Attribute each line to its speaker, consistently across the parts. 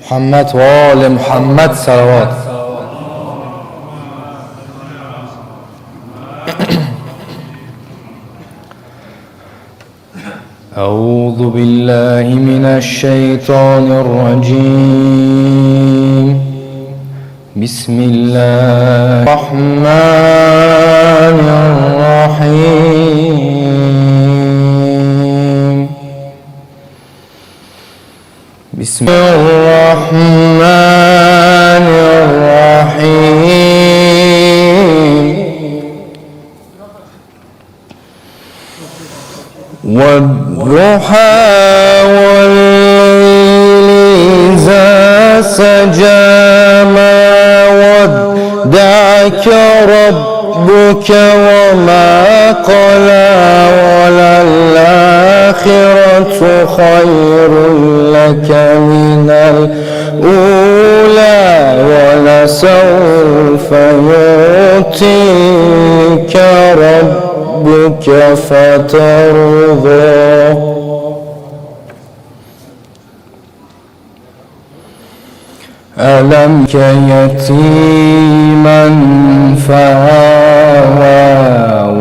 Speaker 1: محمد وآل محمد صلوات. أعوذ بالله من الشيطان الرجيم. بسم الله الرحمن الرحيم. بسم الرحمن الرحيم. والضحى والليل إذا سجى ما ودعك ربك وما قلى وللآخرة خير لك من الأولى ولسوف يعطيك ربك فترضى. ألم يتيما فآوى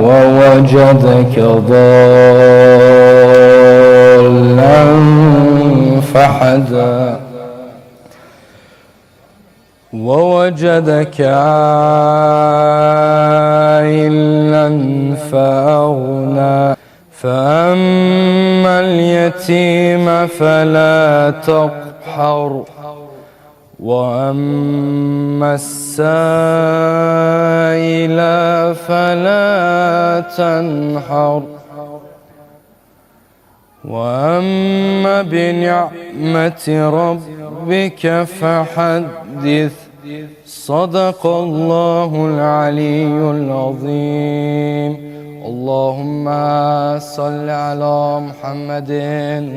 Speaker 1: ووجدك ضالا فحدى ووجدك عائلا فأغنى. فأما اليتيم فلا تقحر وأما السائل فلا تنحر. وأما بنعمة ربك فحدث. صدق الله العلي العظيم. اللهم صل على محمد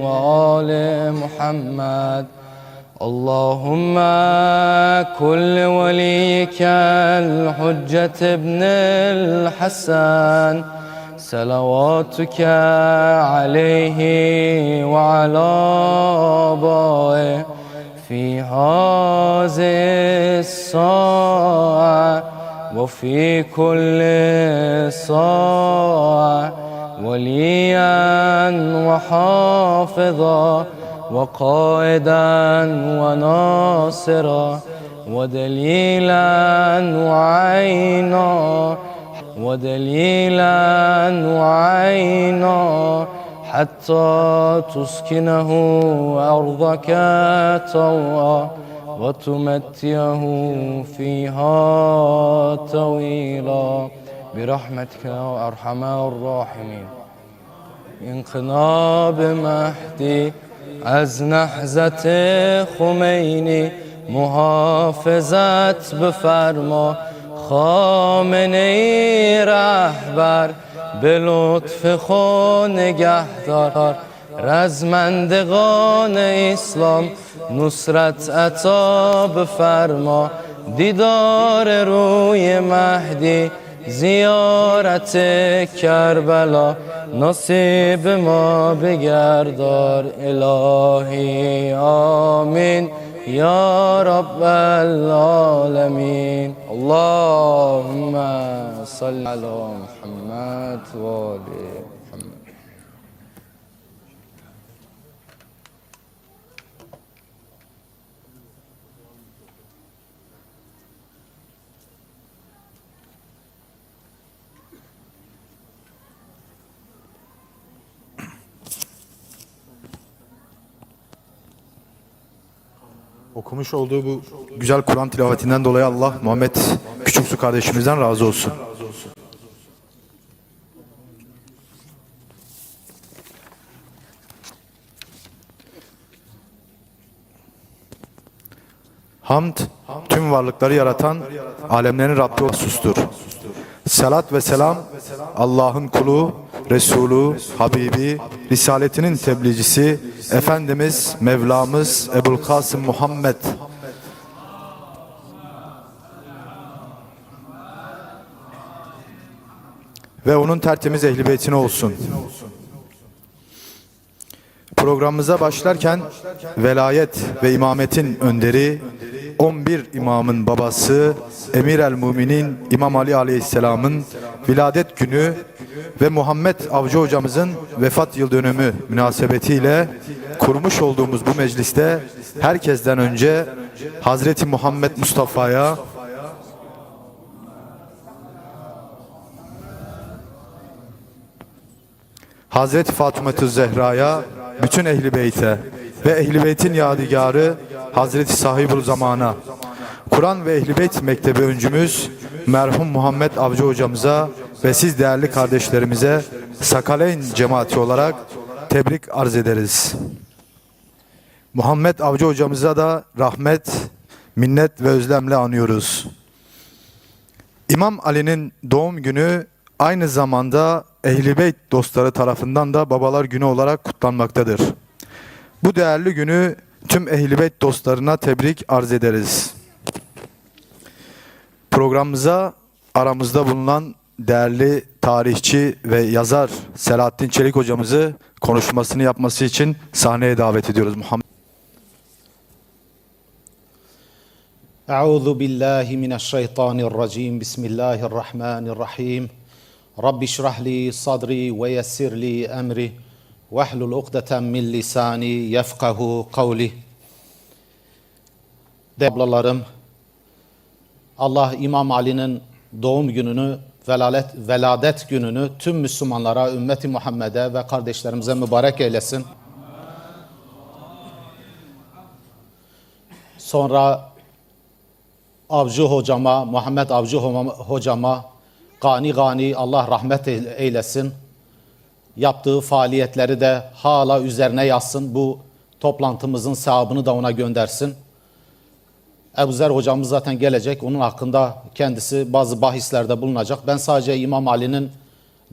Speaker 1: وآل محمد. اللهم كل وليك الحجة ابن الحسن. صلواتك عليه وعلى آبائه في هذه الساعة وفي كل ساعة وليا وحافظا وقائدا وناصرا ودليلا وعينا ودليلا وعينا حتى تسكنه أرضك طوعا وتمتعه فيها طويلا. برحمتك يا أرحم الراحمين. انقلاب مهدی از نهزت خمینی محافظت بفرما. خامنه ای رهبر به لطف خود نگهدار. رزمندگان اسلام نصرت عطا بفرما. دیدار روی مهدی زیارت کربلا. نصیب ما بگردار الهی آمین. Ya Rabbel Alemin. Allahümme salli ala Muhammed ve aleyhi
Speaker 2: Okumuş olduğu bu güzel Kur'an tilavetinden dolayı Allah Muhammed Küçüksu kardeşimizden razı olsun. Hamd, tüm varlıkları yaratan, alemlerin Rabbi sustur. Salat ve selam, Allah'ın kulu, Resulü, Habibi, Risaletinin tebliğcisi, Efendimiz, Mevlamız, Ebul Kasım Muhammed ve onun tertemiz ehli beytine olsun. Programımıza başlarken velayet ve imametin önderi 11 imamın babası Emir el Muminin İmam Ali Aleyhisselam'ın viladet günü ve Muhammed Avcı hocamızın vefat yıl dönümü münasebetiyle kurmuş olduğumuz bu mecliste herkesten önce Hazreti Muhammed Mustafa'ya Hazreti Fatıma Zehra'ya, bütün Ehli Beyt'e ve Ehli Beyt'in yadigarı Hazreti Sahibul Zaman'a, Kur'an ve Ehli Beyt Mektebi öncümüz merhum Muhammed Avcı hocamıza ve siz değerli kardeşlerimize Sakaleyn cemaati olarak tebrik arz ederiz. Muhammed Avcı hocamıza da rahmet, minnet ve özlemle anıyoruz. İmam Ali'nin doğum günü aynı zamanda Ehl-i Beyt dostları tarafından da babalar günü olarak kutlanmaktadır. Bu değerli günü tüm Ehl-i Beyt dostlarına tebrik arz ederiz. Programımıza aramızda bulunan değerli tarihçi ve yazar Selahattin Çelik hocamızı konuşmasını yapması için sahneye davet ediyoruz. Muhammed
Speaker 3: Euzu billahi mineşşeytanirracim. Bismillahirrahmanirrahim. Rabbi şrah li sadri ve yessir li emri ve hlul ukdeten min lisani yefkahu kavli. Değerli ablalarım, Allah İmam Ali'nin doğum gününü velalet, veladet gününü tüm Müslümanlara, ümmeti Muhammed'e ve kardeşlerimize mübarek eylesin. Sonra Avcı hocama, Muhammed Avcı hocama gani gani Allah rahmet eyle- eylesin. Yaptığı faaliyetleri de hala üzerine yazsın. Bu toplantımızın sevabını da ona göndersin. Ebu Zer hocamız zaten gelecek. Onun hakkında kendisi bazı bahislerde bulunacak. Ben sadece İmam Ali'nin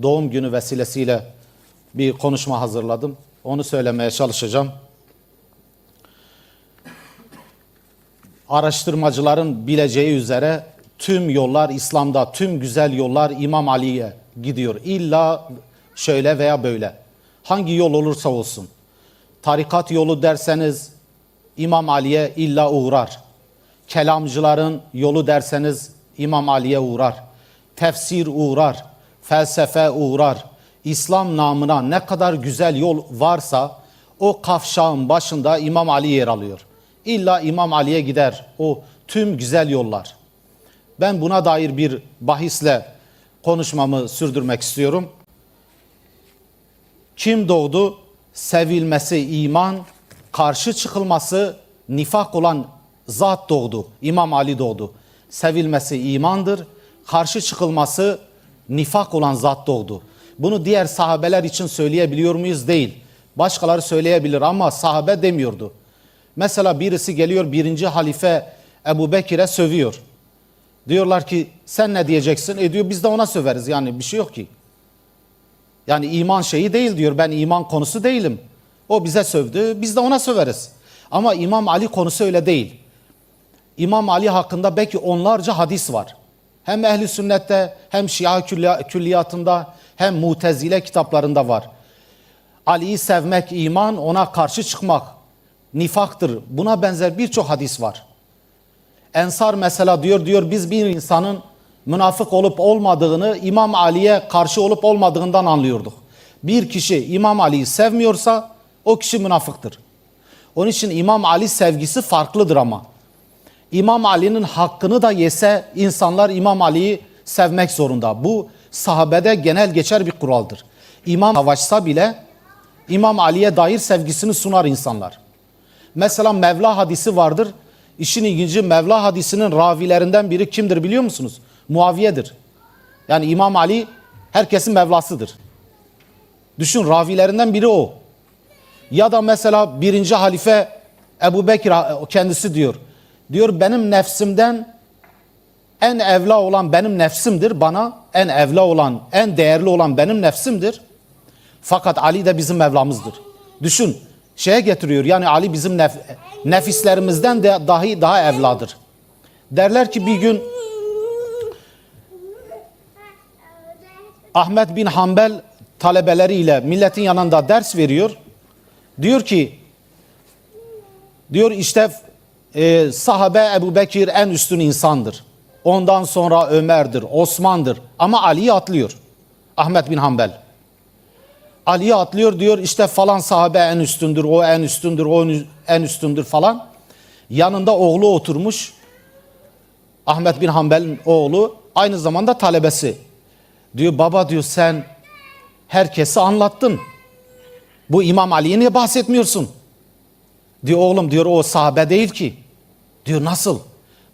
Speaker 3: doğum günü vesilesiyle bir konuşma hazırladım. Onu söylemeye çalışacağım. araştırmacıların bileceği üzere tüm yollar İslam'da tüm güzel yollar İmam Ali'ye gidiyor. İlla şöyle veya böyle. Hangi yol olursa olsun. Tarikat yolu derseniz İmam Ali'ye illa uğrar. Kelamcıların yolu derseniz İmam Ali'ye uğrar. Tefsir uğrar. Felsefe uğrar. İslam namına ne kadar güzel yol varsa o kavşağın başında İmam Ali yer alıyor. İlla İmam Ali'ye gider o tüm güzel yollar. Ben buna dair bir bahisle konuşmamı sürdürmek istiyorum. Kim doğdu? Sevilmesi iman, karşı çıkılması nifak olan zat doğdu. İmam Ali doğdu. Sevilmesi imandır, karşı çıkılması nifak olan zat doğdu. Bunu diğer sahabeler için söyleyebiliyor muyuz? Değil. Başkaları söyleyebilir ama sahabe demiyordu. Mesela birisi geliyor birinci halife Ebu Bekir'e sövüyor. Diyorlar ki sen ne diyeceksin? E diyor biz de ona söveriz yani bir şey yok ki. Yani iman şeyi değil diyor ben iman konusu değilim. O bize sövdü biz de ona söveriz. Ama İmam Ali konusu öyle değil. İmam Ali hakkında belki onlarca hadis var. Hem ehli sünnette hem Şia külliya- külliyatında hem mutezile kitaplarında var. Ali'yi sevmek iman, ona karşı çıkmak nifaktır. Buna benzer birçok hadis var. Ensar mesela diyor diyor biz bir insanın münafık olup olmadığını İmam Ali'ye karşı olup olmadığından anlıyorduk. Bir kişi İmam Ali'yi sevmiyorsa o kişi münafıktır. Onun için İmam Ali sevgisi farklıdır ama. İmam Ali'nin hakkını da yese insanlar İmam Ali'yi sevmek zorunda. Bu sahabede genel geçer bir kuraldır. İmam savaşsa bile İmam Ali'ye dair sevgisini sunar insanlar. Mesela Mevla hadisi vardır. İşin ilginci Mevla hadisinin ravilerinden biri kimdir biliyor musunuz? Muaviye'dir. Yani İmam Ali herkesin Mevlasıdır. Düşün ravilerinden biri o. Ya da mesela birinci halife Ebu Bekir kendisi diyor. Diyor benim nefsimden en evla olan benim nefsimdir. Bana en evla olan, en değerli olan benim nefsimdir. Fakat Ali de bizim Mevlamızdır. Düşün şeye getiriyor yani Ali bizim nef- nefislerimizden de dahi daha evladır. Derler ki bir gün Ahmet bin Hanbel talebeleriyle milletin yanında ders veriyor. Diyor ki diyor işte e, sahabe Ebu Bekir en üstün insandır. Ondan sonra Ömer'dir, Osman'dır. Ama Ali'yi atlıyor. Ahmet bin Hanbel. Ali'yi atlıyor diyor işte falan sahabe en üstündür, o en üstündür, o en üstündür falan. Yanında oğlu oturmuş. Ahmet bin Hanbel'in oğlu aynı zamanda talebesi. Diyor baba diyor sen herkesi anlattın. Bu İmam Ali'ye niye bahsetmiyorsun? Diyor oğlum diyor o sahabe değil ki. Diyor nasıl?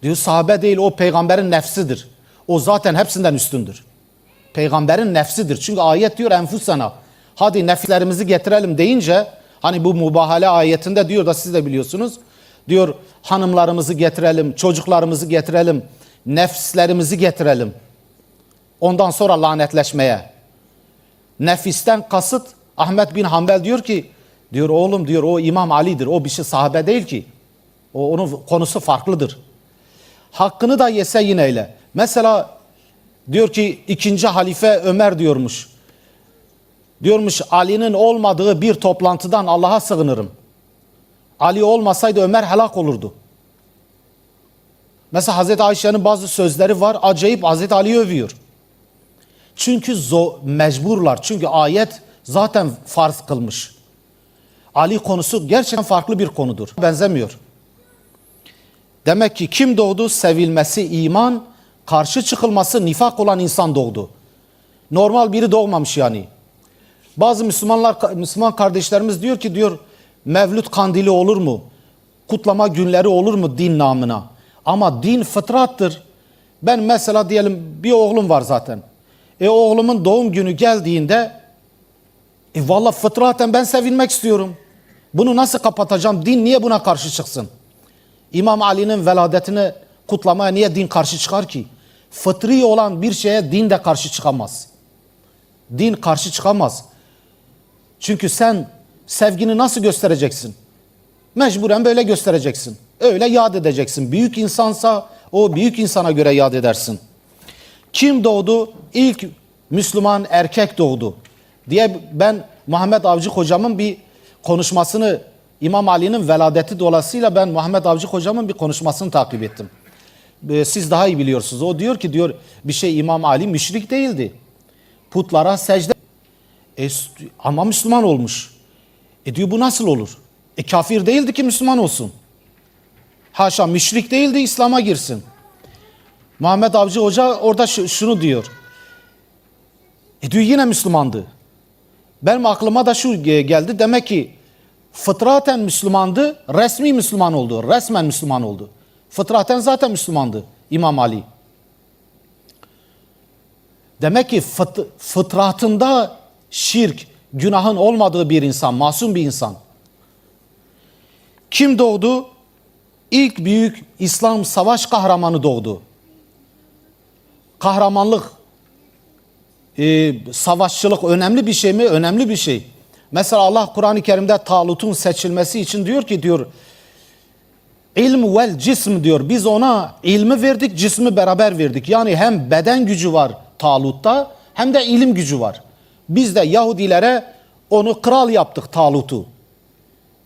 Speaker 3: Diyor sahabe değil o peygamberin nefsidir. O zaten hepsinden üstündür. Peygamberin nefsidir. Çünkü ayet diyor enfusena. Hadi nefslerimizi getirelim deyince hani bu mubahale ayetinde diyor da siz de biliyorsunuz. Diyor hanımlarımızı getirelim, çocuklarımızı getirelim, nefslerimizi getirelim. Ondan sonra lanetleşmeye. Nefisten kasıt Ahmet bin Hanbel diyor ki diyor oğlum diyor o İmam Ali'dir. O bir şey sahabe değil ki. O onun konusu farklıdır. Hakkını da yese yine öyle. Mesela diyor ki ikinci halife Ömer diyormuş. Diyormuş Ali'nin olmadığı bir toplantıdan Allah'a sığınırım. Ali olmasaydı Ömer helak olurdu. Mesela Hazreti Ayşe'nin bazı sözleri var. Acayip Hazreti Ali'yi övüyor. Çünkü zo mecburlar. Çünkü ayet zaten farz kılmış. Ali konusu gerçekten farklı bir konudur. Benzemiyor. Demek ki kim doğdu? Sevilmesi iman, karşı çıkılması nifak olan insan doğdu. Normal biri doğmamış yani. Bazı Müslümanlar Müslüman kardeşlerimiz diyor ki diyor Mevlüt kandili olur mu? Kutlama günleri olur mu din namına? Ama din fıtrattır. Ben mesela diyelim bir oğlum var zaten. E oğlumun doğum günü geldiğinde e valla fıtraten ben sevinmek istiyorum. Bunu nasıl kapatacağım? Din niye buna karşı çıksın? İmam Ali'nin veladetini kutlamaya niye din karşı çıkar ki? Fıtri olan bir şeye din de karşı çıkamaz. Din karşı çıkamaz. Çünkü sen sevgini nasıl göstereceksin? Mecburen böyle göstereceksin. Öyle yad edeceksin. Büyük insansa o büyük insana göre yad edersin. Kim doğdu? İlk Müslüman erkek doğdu. Diye ben Muhammed Avcı hocamın bir konuşmasını İmam Ali'nin veladeti dolayısıyla ben Muhammed Avcı hocamın bir konuşmasını takip ettim. Ee, Siz daha iyi biliyorsunuz. O diyor ki diyor bir şey İmam Ali müşrik değildi. Putlara secde e, ama Müslüman olmuş. E diyor bu nasıl olur? E kafir değildi ki Müslüman olsun. Haşa müşrik değildi İslam'a girsin. Muhammed Avcı Hoca orada şu- şunu diyor. E diyor yine Müslümandı. Benim aklıma da şu ge- geldi. Demek ki fıtraten Müslümandı, resmi Müslüman oldu. Resmen Müslüman oldu. Fıtraten zaten Müslümandı İmam Ali. Demek ki fıt- fıtratında şirk, günahın olmadığı bir insan, masum bir insan. Kim doğdu? İlk büyük İslam savaş kahramanı doğdu. Kahramanlık, e, savaşçılık önemli bir şey mi? Önemli bir şey. Mesela Allah Kur'an-ı Kerim'de Talut'un seçilmesi için diyor ki diyor ilm vel cism diyor. Biz ona ilmi verdik, cismi beraber verdik. Yani hem beden gücü var Talut'ta hem de ilim gücü var. Biz de Yahudilere onu kral yaptık Talut'u.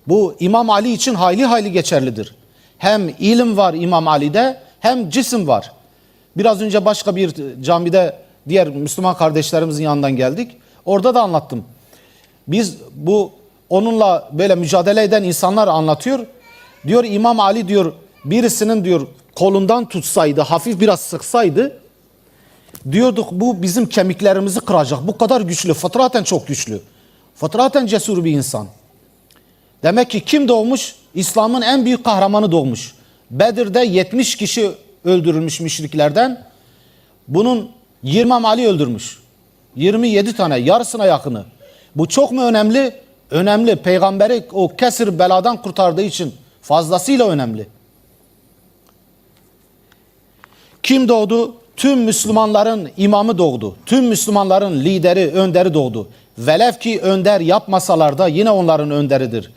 Speaker 3: Bu İmam Ali için hayli hayli geçerlidir. Hem ilim var İmam Ali'de hem cisim var. Biraz önce başka bir camide diğer Müslüman kardeşlerimizin yanından geldik. Orada da anlattım. Biz bu onunla böyle mücadele eden insanlar anlatıyor. Diyor İmam Ali diyor birisinin diyor kolundan tutsaydı, hafif biraz sıksaydı diyorduk bu bizim kemiklerimizi kıracak. Bu kadar güçlü, fıtraten çok güçlü. Fıtraten cesur bir insan. Demek ki kim doğmuş? İslam'ın en büyük kahramanı doğmuş. Bedir'de 70 kişi öldürülmüş müşriklerden. Bunun 20 Ali öldürmüş. 27 tane, yarısına yakını. Bu çok mu önemli? Önemli. Peygamberi o kesir beladan kurtardığı için fazlasıyla önemli. Kim doğdu? Tüm Müslümanların imamı doğdu. Tüm Müslümanların lideri, önderi doğdu. Velev ki önder yapmasalar da yine onların önderidir.